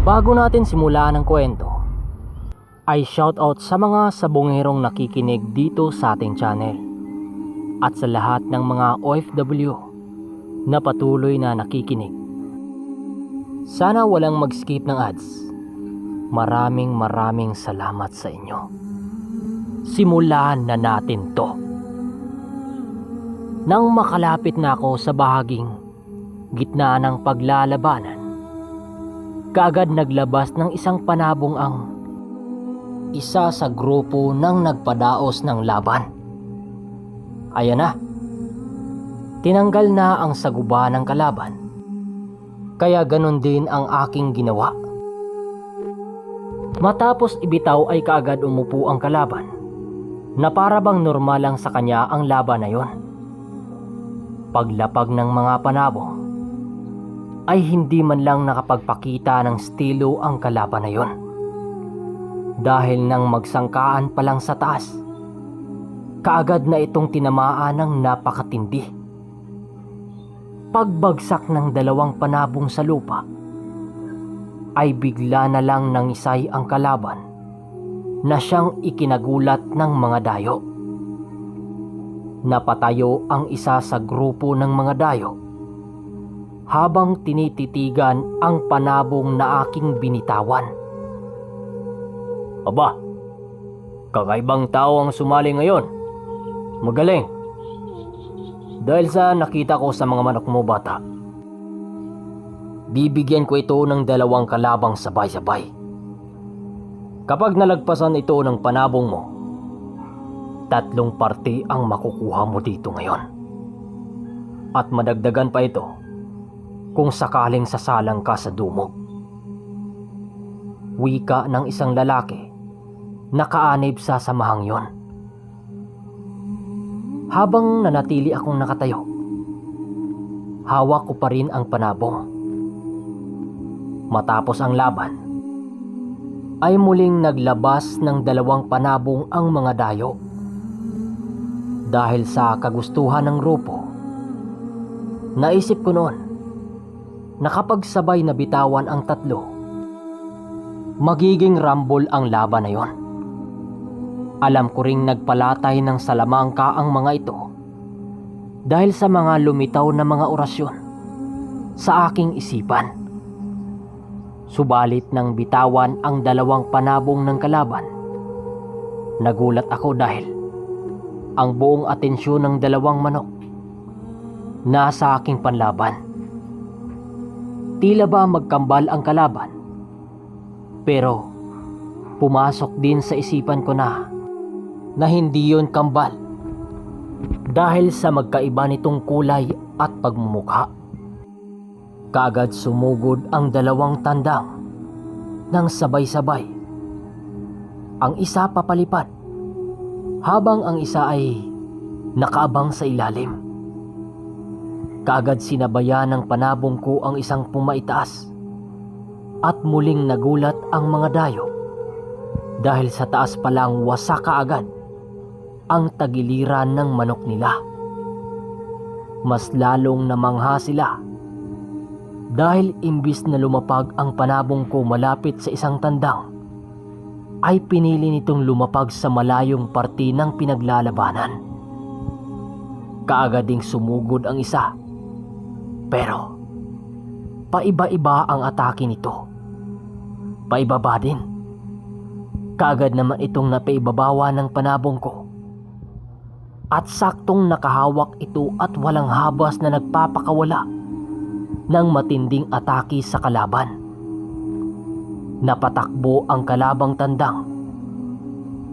Bago natin simulaan ang kwento, ay shoutout sa mga sabongerong nakikinig dito sa ating channel at sa lahat ng mga OFW na patuloy na nakikinig. Sana walang mag-skip ng ads. Maraming maraming salamat sa inyo. Simulan na natin to. Nang makalapit na ako sa bahaging gitna ng paglalabanan, kaagad naglabas ng isang panabong ang isa sa grupo ng nagpadaos ng laban. Ayan na. Tinanggal na ang saguba ng kalaban. Kaya ganon din ang aking ginawa. Matapos ibitaw ay kaagad umupo ang kalaban na para bang normal lang sa kanya ang laban na yon. Paglapag ng mga panabong ay hindi man lang nakapagpakita ng estilo ang kalaban na yon. Dahil nang magsangkaan pa lang sa taas, kaagad na itong tinamaan ng napakatindi. Pagbagsak ng dalawang panabong sa lupa, ay bigla na lang nangisay ang kalaban na siyang ikinagulat ng mga dayo. Napatayo ang isa sa grupo ng mga dayo habang tinititigan ang panabong na aking binitawan. Aba, kakaibang tao ang sumali ngayon. Magaling. Dahil sa nakita ko sa mga manok mo bata, bibigyan ko ito ng dalawang kalabang sabay-sabay. Kapag nalagpasan ito ng panabong mo, tatlong parte ang makukuha mo dito ngayon. At madagdagan pa ito kung sakaling sasalang ka sa dumog. Wika ng isang lalaki na kaanib sa samahang yon. Habang nanatili akong nakatayo, hawak ko pa rin ang panabong. Matapos ang laban, ay muling naglabas ng dalawang panabong ang mga dayo. Dahil sa kagustuhan ng grupo, naisip ko noon na kapag sabay na bitawan ang tatlo, magiging rambol ang laban na yon. Alam ko ring nagpalatay ng salamangka ang mga ito dahil sa mga lumitaw na mga orasyon sa aking isipan. Subalit nang bitawan ang dalawang panabong ng kalaban, nagulat ako dahil ang buong atensyon ng dalawang manok nasa aking panlaban. Tila ba magkambal ang kalaban? Pero pumasok din sa isipan ko na na hindi yon kambal dahil sa magkaiba nitong kulay at pagmumukha. Kaagad sumugod ang dalawang tandang nang sabay-sabay. Ang isa papalipad habang ang isa ay nakaabang sa ilalim. Kaagad sinabayan ng panabong ko ang isang pumaitaas at muling nagulat ang mga dayo dahil sa taas pa lang wasa kaagad ang tagiliran ng manok nila. Mas lalong namangha sila dahil imbis na lumapag ang panabong ko malapit sa isang tandang, ay pinili nitong lumapag sa malayong parte ng pinaglalabanan. Kaagad ding sumugod ang isa. Pero, paiba-iba ang atake nito. Paibaba din. Kaagad naman itong napaibabawa ng panabong ko. At saktong nakahawak ito at walang habas na nagpapakawala ng matinding atake sa kalaban. Napatakbo ang kalabang tandang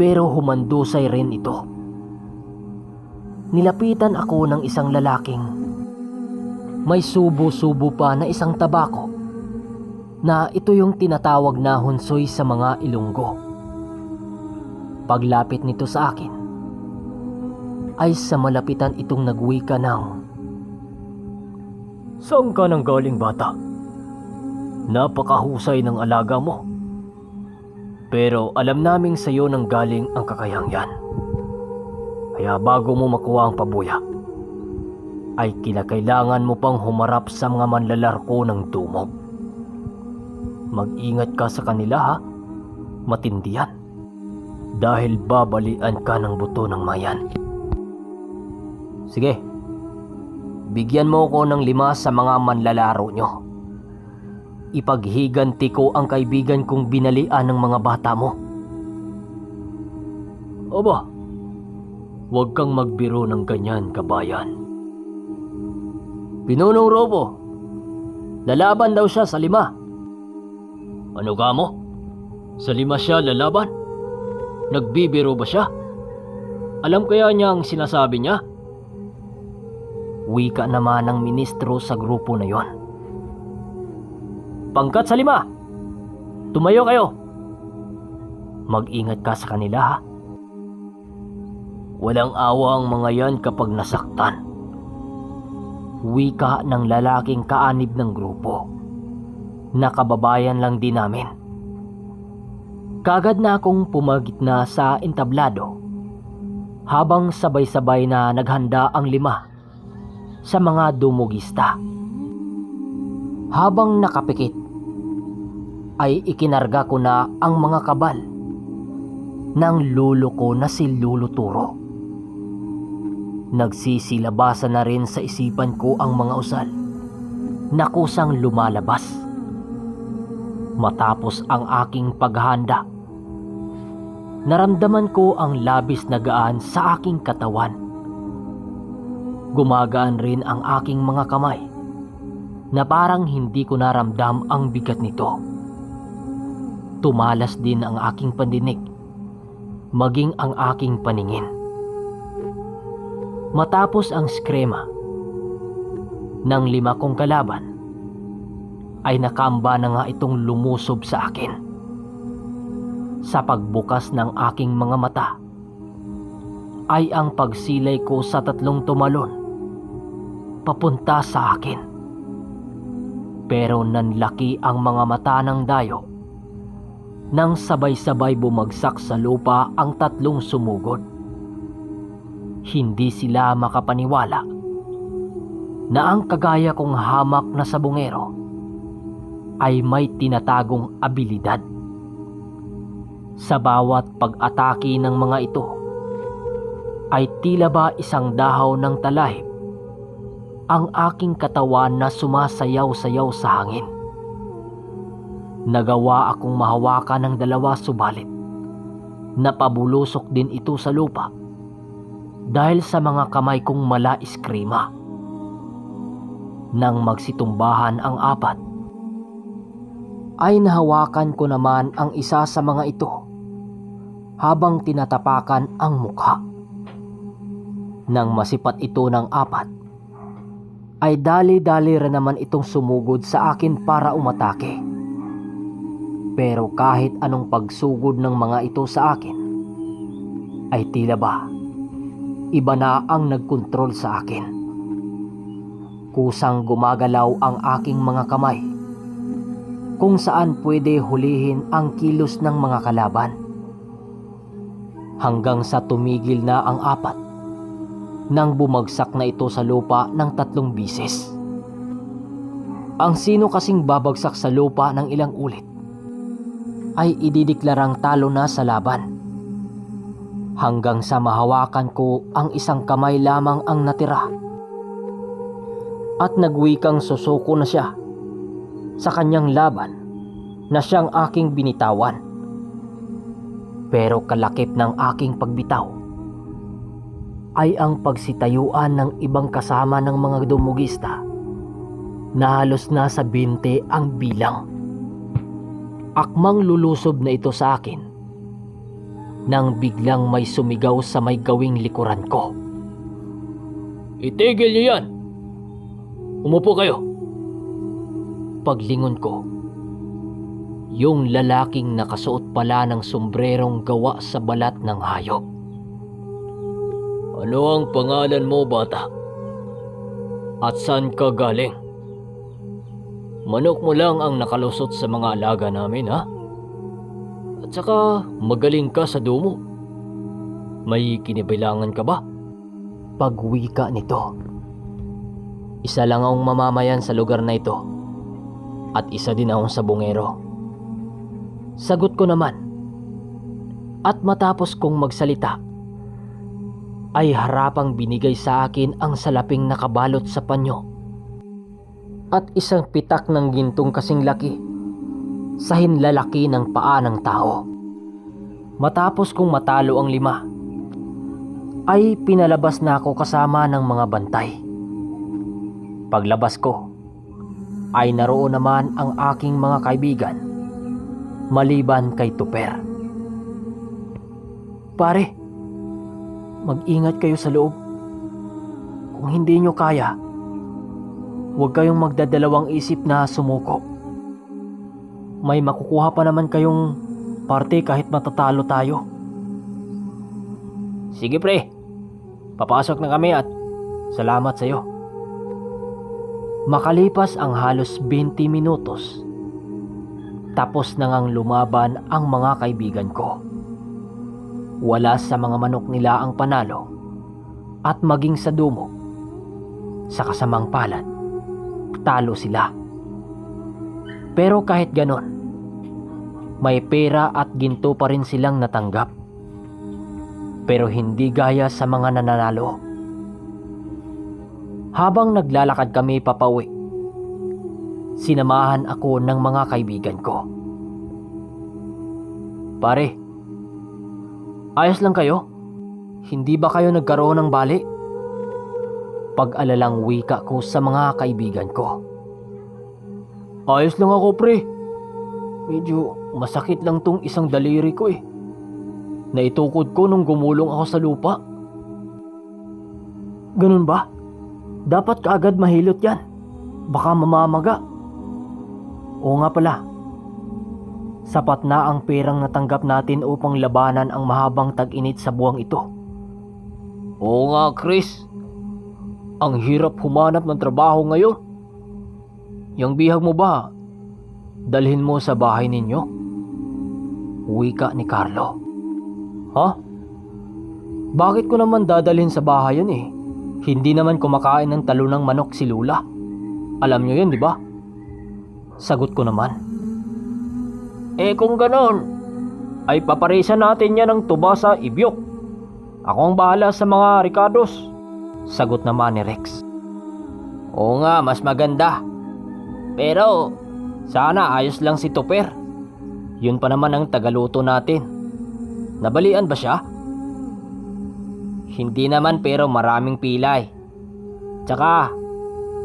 pero humandusay rin ito. Nilapitan ako ng isang lalaking may subo-subo pa na isang tabako na ito yung tinatawag na hunsoy sa mga ilunggo. Paglapit nito sa akin, ay sa malapitan itong nagwika ng Saan ka nang galing bata? Napakahusay ng alaga mo. Pero alam naming sa iyo nang galing ang kakayang yan. Kaya bago mo makuha ang pabuya, ay kinakailangan mo pang humarap sa mga manlalarko ng tumog. Mag-ingat ka sa kanila ha. Matindi yan. Dahil babalian ka ng buto ng mayan. Sige. Bigyan mo ko ng lima sa mga manlalaro nyo. Ipaghiganti ko ang kaibigan kong binalian ng mga bata mo. Aba, huwag kang magbiro ng ganyan, kabayan. Pinunong Robo, lalaban daw siya sa lima. Ano ka mo? Sa lima siya lalaban? Nagbibiro ba siya? Alam kaya niya ang sinasabi niya? Wika naman ng ministro sa grupo na yon. Pangkat sa lima! Tumayo kayo! Mag-ingat ka sa kanila ha. Walang awa ang mga yan kapag nasaktan. Wika ng lalaking kaanib ng grupo. Nakababayan lang din namin. Kagad na akong pumagitna sa entablado habang sabay-sabay na naghanda ang lima sa mga dumugista. Habang nakapikit, ay ikinarga ko na ang mga kabal ng lulo ko na si Lulo Turo. Nagsisilabasan na rin sa isipan ko ang mga usal na kusang lumalabas. Matapos ang aking paghahanda, naramdaman ko ang labis na gaan sa aking katawan. Gumagaan rin ang aking mga kamay na parang hindi ko naramdam ang bigat nito. Tumalas din ang aking pandinig, maging ang aking paningin. Matapos ang skrema ng lima kong kalaban, ay nakamba na nga itong lumusob sa akin. Sa pagbukas ng aking mga mata, ay ang pagsilay ko sa tatlong tumalon papunta sa akin. Pero nanlaki ang mga mata ng dayo nang sabay-sabay bumagsak sa lupa ang tatlong sumugod. Hindi sila makapaniwala na ang kagaya kong hamak na sabungero ay may tinatagong abilidad. Sa bawat pag-atake ng mga ito ay tila ba isang dahaw ng talahib ang aking katawan na sumasayaw-sayaw sa hangin. Nagawa akong mahawakan ng dalawa subalit napabulusok din ito sa lupa dahil sa mga kamay kong mala iskrima. Nang magsitumbahan ang apat, ay nahawakan ko naman ang isa sa mga ito habang tinatapakan ang mukha. Nang masipat ito ng apat, ay dali-dali rin naman itong sumugod sa akin para umatake. Pero kahit anong pagsugod ng mga ito sa akin, ay tila ba, iba na ang nagkontrol sa akin. Kusang gumagalaw ang aking mga kamay, kung saan pwede hulihin ang kilos ng mga kalaban. Hanggang sa tumigil na ang apat, nang bumagsak na ito sa lupa ng tatlong bisis. Ang sino kasing babagsak sa lupa ng ilang ulit ay idideklarang talo na sa laban. Hanggang sa mahawakan ko ang isang kamay lamang ang natira. At nagwikang susuko na siya sa kanyang laban na siyang aking binitawan. Pero kalakip ng aking pagbitaw ay ang pagsitayuan ng ibang kasama ng mga dumugista na halos nasa 20 ang bilang. Akmang lulusob na ito sa akin nang biglang may sumigaw sa may gawing likuran ko. Itigil niyo yan! Umupo kayo! Paglingon ko, yung lalaking nakasuot pala ng sombrerong gawa sa balat ng hayop. Ano ang pangalan mo, bata? At saan ka galing? Manok mo lang ang nakalusot sa mga alaga namin, ha? At saka magaling ka sa dumo. May kinibilangan ka ba? Pagwika nito. Isa lang akong mamamayan sa lugar na ito. At isa din akong sabungero. Sagot ko naman. At matapos kong magsalita, ay harapang binigay sa akin ang salaping nakabalot sa panyo at isang pitak ng gintong kasing laki sa hinlalaki ng paa ng tao. Matapos kong matalo ang lima, ay pinalabas na ako kasama ng mga bantay. Paglabas ko, ay naroon naman ang aking mga kaibigan, maliban kay Tuper. Pare, mag-ingat kayo sa loob. Kung hindi nyo kaya, huwag kayong magdadalawang isip na sumuko. May makukuha pa naman kayong parte kahit matatalo tayo. Sige pre, papasok na kami at salamat sa iyo. Makalipas ang halos 20 minutos, tapos na ngang lumaban ang mga kaibigan ko. Wala sa mga manok nila ang panalo at maging sa dumo. Sa kasamang palad, talo sila. Pero kahit ganon, may pera at ginto pa rin silang natanggap. Pero hindi gaya sa mga nananalo. Habang naglalakad kami papauwi, sinamahan ako ng mga kaibigan ko. Pare, ayos lang kayo? Hindi ba kayo nagkaroon ng bali? Pag-alalang wika ko sa mga kaibigan ko. Ayos lang ako pre. Medyo masakit lang tong isang daliri ko eh. Naitukod ko nung gumulong ako sa lupa. Ganun ba? Dapat kaagad mahilot yan. Baka mamamaga. Oo nga pala. Sapat na ang perang natanggap natin upang labanan ang mahabang tag-init sa buwang ito. Oo nga, Chris. Ang hirap humanap ng trabaho ngayon. Yang bihag mo ba, dalhin mo sa bahay ninyo? Wika ni Carlo. Ha? Bakit ko naman dadalhin sa bahay yun eh? Hindi naman kumakain ng talo ng manok si Lula. Alam nyo yun, di ba? Sagot ko naman. Eh kung ganon, ay paparisa natin yan ng tuba sa ibyok. Ako ang bahala sa mga Ricardos. Sagot naman ni Rex. Oo nga, mas maganda. Pero, sana ayos lang si Tupper. Yun pa naman ang tagaluto natin. Nabalian ba siya? Hindi naman pero maraming pilay. Tsaka,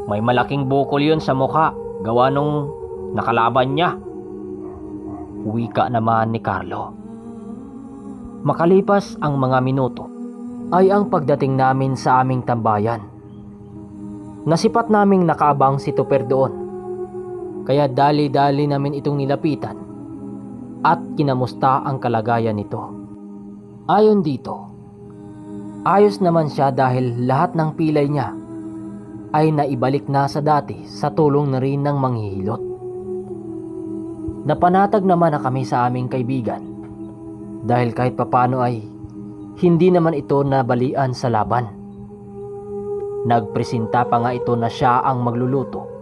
may malaking bukol yun sa mukha gawa nung nakalaban niya. Wika naman ni Carlo. Makalipas ang mga minuto, ay ang pagdating namin sa aming tambayan. Nasipat naming nakaabang si Tupper doon. Kaya dali-dali namin itong nilapitan at kinamusta ang kalagayan nito. Ayon dito, ayos naman siya dahil lahat ng pilay niya ay naibalik na sa dati sa tulong na rin ng manghihilot. Napanatag naman na kami sa aming kaibigan dahil kahit papano ay hindi naman ito nabalian sa laban. Nagpresenta pa nga ito na siya ang magluluto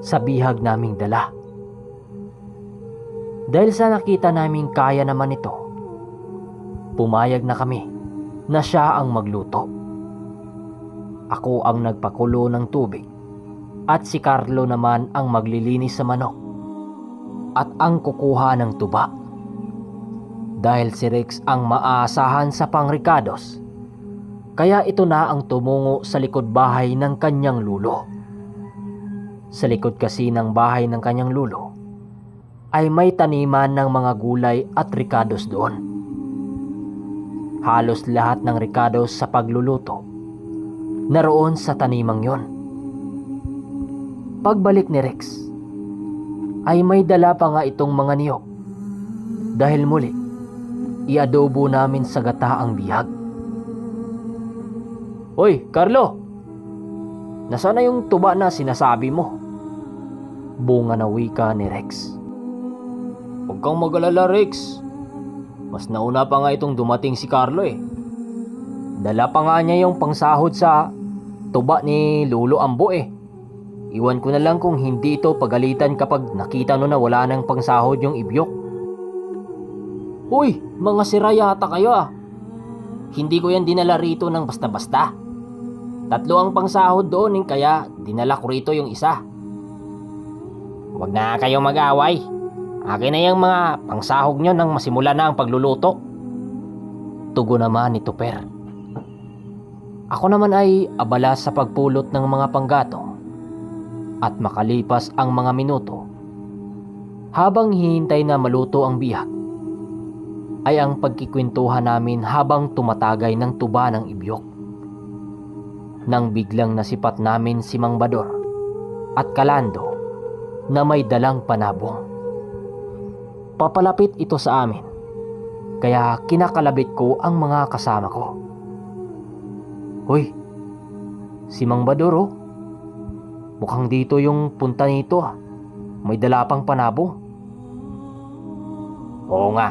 sa bihag naming dala. Dahil sa nakita naming kaya naman ito, pumayag na kami na siya ang magluto. Ako ang nagpakulo ng tubig at si Carlo naman ang maglilinis sa manok at ang kukuha ng tuba. Dahil si Rex ang maaasahan sa pangricados, kaya ito na ang tumungo sa likod bahay ng kanyang lulo. Sa likod kasi ng bahay ng kanyang lulo, ay may taniman ng mga gulay at ricados doon. Halos lahat ng ricados sa pagluluto naroon sa tanimang yon. Pagbalik ni Rex, ay may dala pa nga itong mga niyok. Dahil muli, iadobo namin sa gata ang bihag. Hoy, Carlo! Nasaan na yung tuba na sinasabi mo? Bunga na wika ni Rex. Huwag kang magalala, Rex. Mas nauna pa nga itong dumating si Carlo eh. Dala pa nga niya yung pangsahod sa tuba ni Lolo Ambo eh. Iwan ko na lang kung hindi ito pagalitan kapag nakita no na wala nang pangsahod yung ibyok. Uy, mga sirayata kayo ah. Hindi ko yan dinala rito ng basta-basta. Tatlo ang pangsahod doon eh, kaya dinala ko rito yung isa. Huwag na kayong mag-away. Akin na yung mga pangsahog nyo nang masimula na ang pagluluto. Tugo naman ni Tuper. Ako naman ay abala sa pagpulot ng mga panggatong at makalipas ang mga minuto habang hihintay na maluto ang biyak ay ang pagkikwentuhan namin habang tumatagay ng tuba ng ibyok. Nang biglang nasipat namin si Mang Bador at Kalando na may dalang panabong. Papalapit ito sa amin kaya kinakalabit ko ang mga kasama ko. Hoy, si Mang Bador oh. Mukhang dito yung punta nito ah. May dala pang panabong. Oo nga.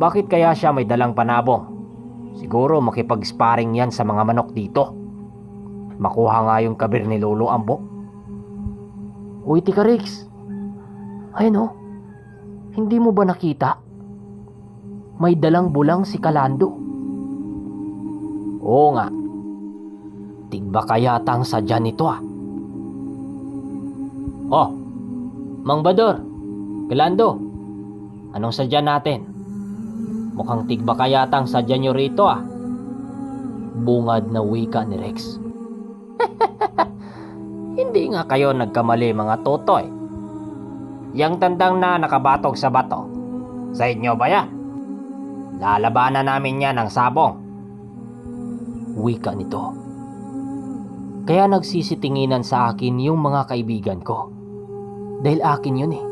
Bakit kaya siya may dalang panabong? Siguro makipag-sparring yan sa mga manok dito. Makuha nga yung kabir ni Lolo Ambo. Uy, Tika Rix. Ayun oh. Hindi mo ba nakita? May dalang bulang si Kalando. Oo nga. Tigba kaya tang sadya nito ah. Oh, Mang Bador, Galando, anong sadya natin? Mukhang tigba kaya tang sadya nyo rito ah. Bungad na wika ni Rex. Hindi nga kayo nagkamali mga totoy. Yang tandang na nakabatog sa bato. Sa inyo ba yan? Lalabanan namin yan ng sabong. Wika nito. Kaya nagsisitinginan sa akin yung mga kaibigan ko. Dahil akin yun eh.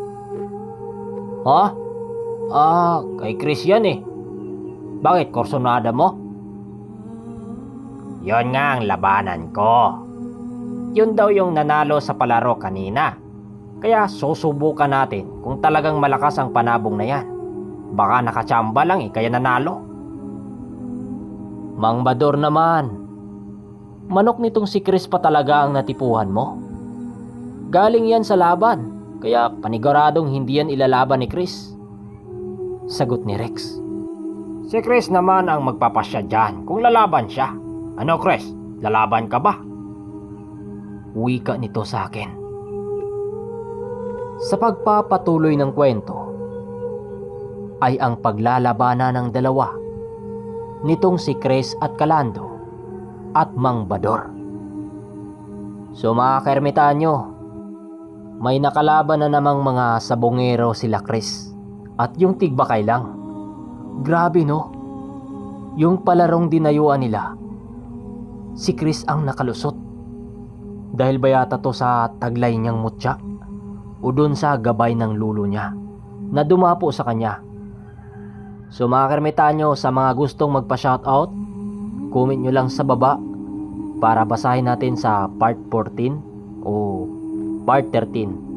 Ha? Ah, kay Chris yan eh. Bakit korsonada mo? Yon nga ang labanan ko. Yun daw yung nanalo sa palaro kanina. Kaya susubukan natin kung talagang malakas ang panabong na yan. Baka nakachamba lang eh, kaya nanalo. Mang Bador naman, manok nitong si Chris pa talaga ang natipuhan mo? Galing yan sa laban, kaya paniguradong hindi yan ilalaban ni Chris. Sagot ni Rex. Si Chris naman ang magpapasya dyan kung lalaban siya. Ano Chris, lalaban ka ba? Wika nito sa akin. Sa pagpapatuloy ng kwento, ay ang paglalabanan ng dalawa nitong si Chris at Kalando at Mang Bador. So mga kermitanyo, may nakalaban na namang mga sabongero sila Chris at yung tigbakay lang. Grabe no, yung palarong dinayuan nila, si Chris ang nakalusot. Dahil ba yata to sa taglay niyang mutya? O dun sa gabay ng lulo niya? Na dumapo sa kanya. So mga kermitanyo, sa mga gustong magpa-shoutout, comment nyo lang sa baba para basahin natin sa part 14 o part 13